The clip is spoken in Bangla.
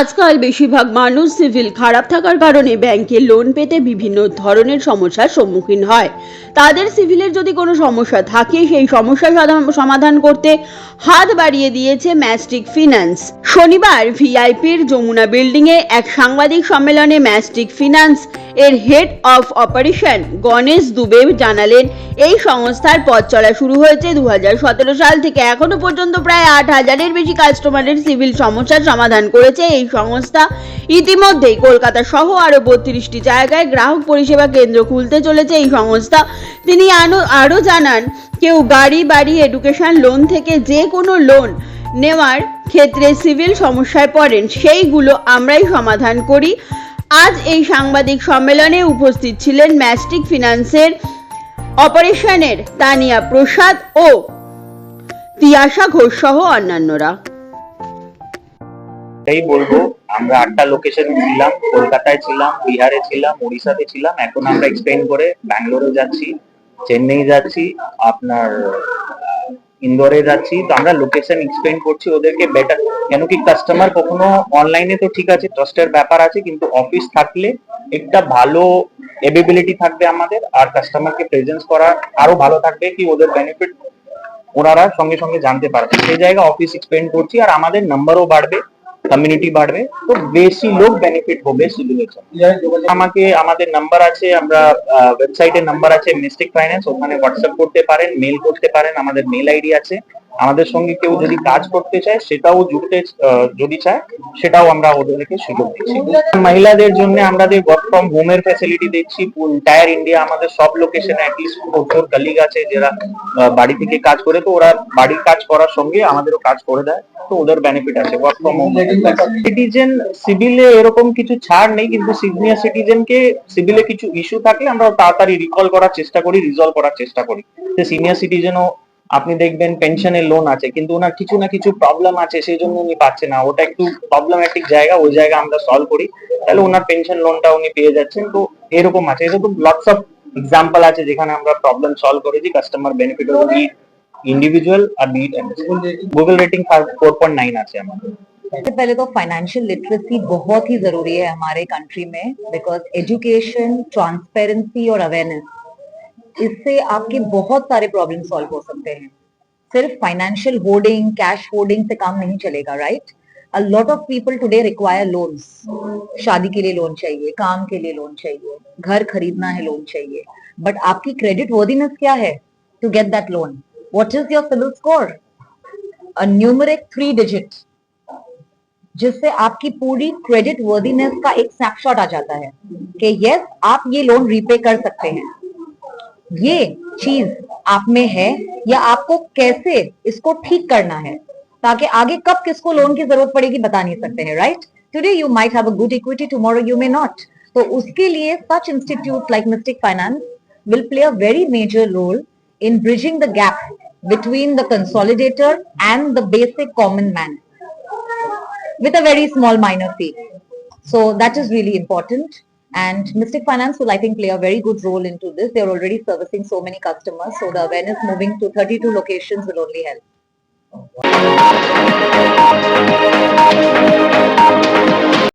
আজকাল বেশিরভাগ মানুষ সিভিল খারাপ থাকার কারণে ব্যাংকে লোন পেতে বিভিন্ন ধরনের সমস্যার সম্মুখীন হয়। তাদের সিভিলের যদি কোনো সমস্যা থাকে, সেই সমস্যা সমাধান করতে হাত বাড়িয়ে দিয়েছে ম্যাস্টিক ফিন্যান্স। শনিবার ভিআইপির যমুনা বিল্ডিংয়ে এক সাংবাদিক সম্মেলনে ম্যাস্টিক ফিন্যান্স এর head of operation Ganesh Dubey জানালেন, এই সংস্থার পথ চলা শুরু হয়েছে দু হাজার সতেরো সাল থেকে। এখনও পর্যন্ত প্রায় আট হাজারের বেশি কাস্টমারের সিভিল সমস্যার সমাধান করেছে এই সংস্থা। ইতিমধ্যেই কলকাতা সহ আরও বত্রিশটি জায়গায় গ্রাহক পরিষেবা কেন্দ্র খুলতে চলেছে এই সংস্থা। তিনি আনো- আরও জানান, কেউ গাড়ি, বাড়ি, এডুকেশন লোন থেকে যে কোনো লোন নেওয়ার ক্ষেত্রে সিভিল সমস্যায় পড়েন, সেইগুলো আমরাই সমাধান করি। আজ এই সাংবাদিক সম্মেলনে উপস্থিত ছিলেন ম্যাস্টিক ফিনান্সের অপারেশনের তানিয়া প্রসাদ ও তিয়াশা ঘোষ সহ অন্যান্যরা। এটাই বলব, আমরা আটটা লোকেশন ছিলাম, কলকাতায় ছিলাম, বিহারে ছিলাম, উড়িষ্যাতে ছিলাম, এখন আমরা এক্সপেন্ড করে ব্যাঙ্গালোরে যাচ্ছি, চেন্নাই যাচ্ছি, আপনার ইন্দোরে যাচ্ছি, তো আমরা লোকেশন এক্সপ্লেন করছি ওদেরকে বেটার কেন কি কাস্টমার কখনো অনলাইনে তো ঠিক আছে ট্রাস্টের ব্যাপার আছে, কিন্তু অফিস থাকলে একটা ভালো এবিলিটি থাকবে আমাদের, আর কাস্টমারকে প্রেজেন্স করা আরও ভালো থাকবে কি ওদের বেনিফিট ওনারা সঙ্গে সঙ্গে জানতে পারবে। সেই জায়গা অফিস এক্সপ্লেন করছি, আর আমাদের নাম্বারও বাড়বে। কমিউনিটি বাড়বে, তো বেশি লোক বেনিফিট হবে সিভিলের আমাকে, আমাদের নাম্বার আছে, আমরা ওয়েবসাইটের নাম্বার আছে মিস্টিক ফাইন্যান্স ওখানে হোয়াটসঅ্যাপ করতে পারেন মেল করতে পারেন, আমাদের মেল আইডি আছে। আমাদের সঙ্গে কেউ যদি কাজ করতে চায়, সেটাও জুড়তে যদি চায়, সেটাও আমরা ওদেরকে সুযোগ দিচ্ছি। মহিলাদের জন্য আমরা যে ওয়ার্ক ফ্রম হোমের ফ্যাসিলিটি দিচ্ছি টায়ার ইন্ডিয়া আমাদের সব লোকেশনে অ্যাটলিস্ট প্রচুর কলিগ আছে যারা বাড়ি থেকে কাজ করে, তো ওরা বাড়ির কাজ করার সঙ্গে আমাদেরও কাজ করে দেয়, তো ওদের বেনিফিট আছে। ওয়ার্ক ফ্রম হোম সিটিজেন সিভিলে এরকম কিছু ছাড় নেই, কিন্তু সিনিয়র সিটিজেনকে সিভিলে কিছু ইস্যু থাকলে আমরা তাড়াতাড়ি রিকল করার চেষ্টা করি রিজলভ করার চেষ্টা করি। সিনিয়র সিটিজেনও আপনি দেখবেন পেনশনের লোন আছে কিন্তু ওনার কিছু না কিছু প্রবলেম আছে সেই জন্য উনি পাচ্ছে না ওটা একটু প্রবলেম্যাটিক জায়গা ওই জায়গা আমরা সলভ করি তাহলে ওনার পেনশন লোনটা উনি পেয়ে যাচ্ছেন তো এরকম আছে এরকম লটস অফ এক্সাম্পল আছে যেখানে আমরা প্রবলেম সলভ করেছি কাস্টমার বেনিফিট উনি ইন্ডিভিজুয়াল আর beat Google rating four point nine आते सबसे पहले तो फाइनेंशियल लिटरेसी बहुत ही ज़रूरी है हमारे कंट्री में बिकॉज़ एजुकेशन ट्रांसपेरेंसी और अवेयरनेस इससे आपके बहुत सारे प्रॉब्लम सॉल्व हो सकते हैं। सिर्फ़ फाइनेंशियल होर्डिंग कैश होर्डिंग से काम नहीं चलेगा right a lot of people today require loans शादी के लिए लोन चाहिए, काम के लिए लोन चाहिए, घर खरीदना है लोन चाहिए। बट आपकी क्रेडिट वर्दीनेस क्या है to get that loan what is your CIBIL score a three digit जिससे आपकी पूरी क्रेडिट वर्दीनेस का एक स्नैपशॉट आ जाता है कि यस आप ये लोन रीपे कर सकते हैं। ये चीज़ आप में है या आपको कैसे इसको ठीक करना है? ताकि आगे कब किसको लोन की ज़रूरत पड़ेगी बता नहीं सकते हैं राइट टूडे यू माइट है good equity tomorrow you may not तो उसके लिए such institute like Mystic Finance will play a very major role in bridging the gap between the consolidator and the basic common man with a very small minor fee so that is really important And Mystic Finance will, I think, play a very good role into this. They are already servicing so many customers. So the awareness moving to 32 locations will only help.